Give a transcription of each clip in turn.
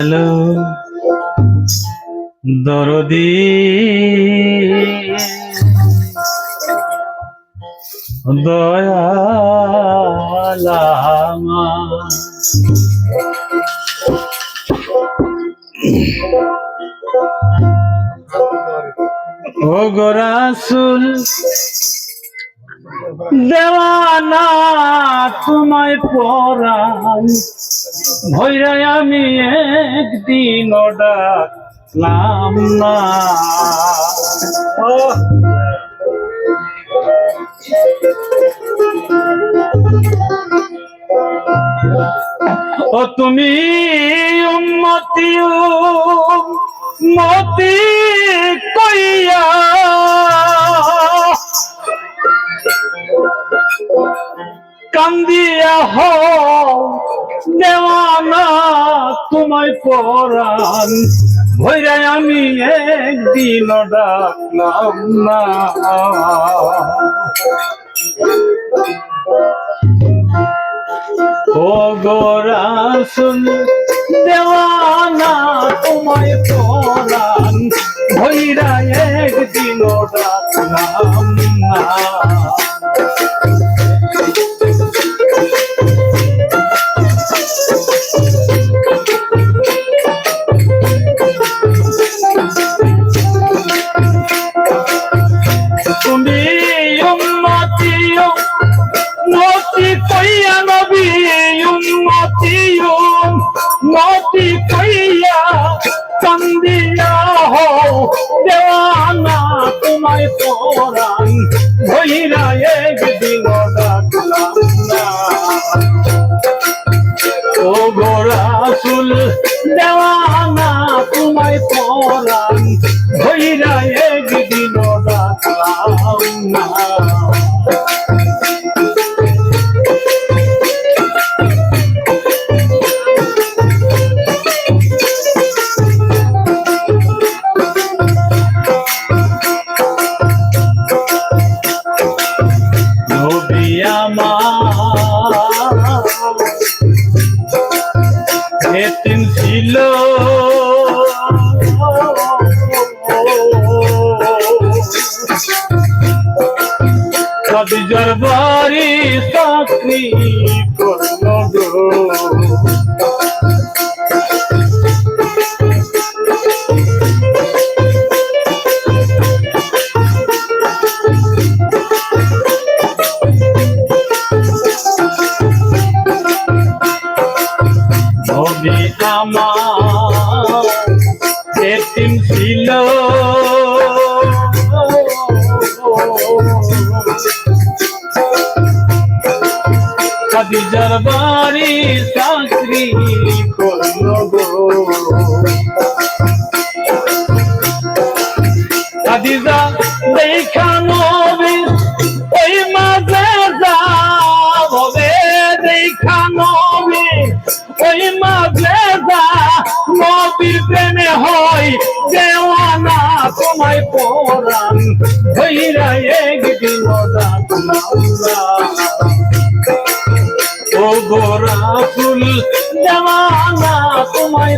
Hello দরদি। দয়ালামা ও গোরাসুল। দেওয়ানা তোমায় পরাণ ভৈরাই আমি একদিন ডাকলাম না। ও তুমি উন্মতি মতি কইয়া কান্দিয়া হও। দেওয়ানা তোমায় পরাণ। ভৈরাই আমি একদিন ডাকলাম না। ও দেওয়ানা তোমায় পরাণ। ভৈরাই একদিন ডাকলাম না। তোমায় পরাণ ভৈরা একদিন ডাকলাম না। ও গোরাসুল দেওয়ানা তোমায় পরাণ ভৈরা একদিন ডাকলাম না। কবিজর বাড়ি খাদিজা দেখা ওই মাঝে যাবে দেখা নবী, ওই মাঝে যা নবীর প্রেমে হয়, দেওয়ানা তোমায় পরাণ হইরা একদিন ও গোরাফুল দেওয়ানা তোমায়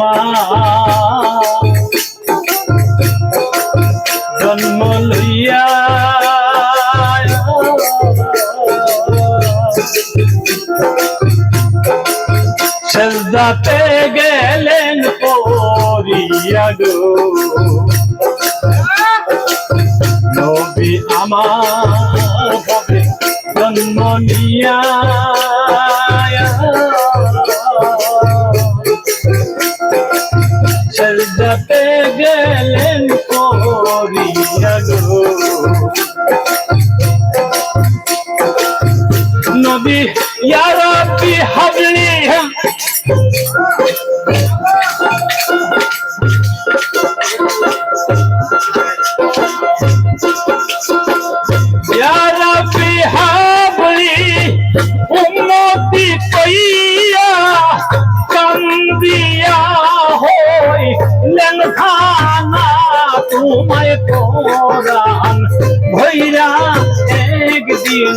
আমার জন্ম লইয়া সেজদাতে গেলেন পরিয়া নবী আমার ربي يا ربي حبليهم يا ربي حبلي أمتي طيّة কান্দিয়া হই লেনখানা তোমায় কোরআন ভৈরা একদিন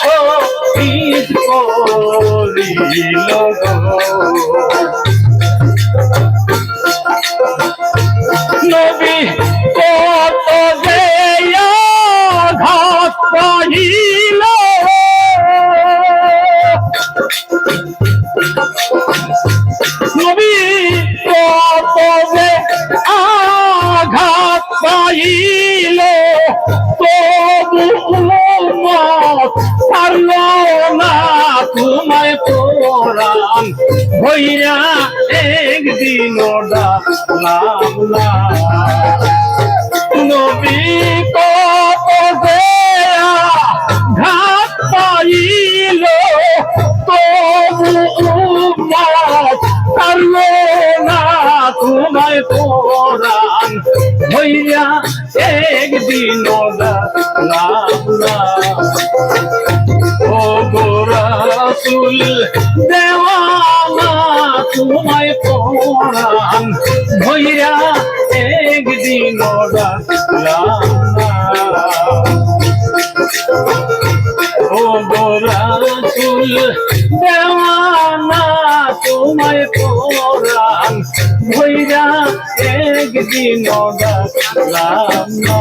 শহীদ করিল নবী হইয়া একদিন ডাকলাম না। নবী যে ঘাত পাইল, তবু পারল না তোমায় কোরআন হইয়া একদিন ডাকলাম না। ও গোরাসুল দেওয়ানা তোমায় পড়ান ভৈরা একদিন ও গোরাসুল দেওয়ানা তোমায় পড়ান ভৈরা একদিন ডাকলাম না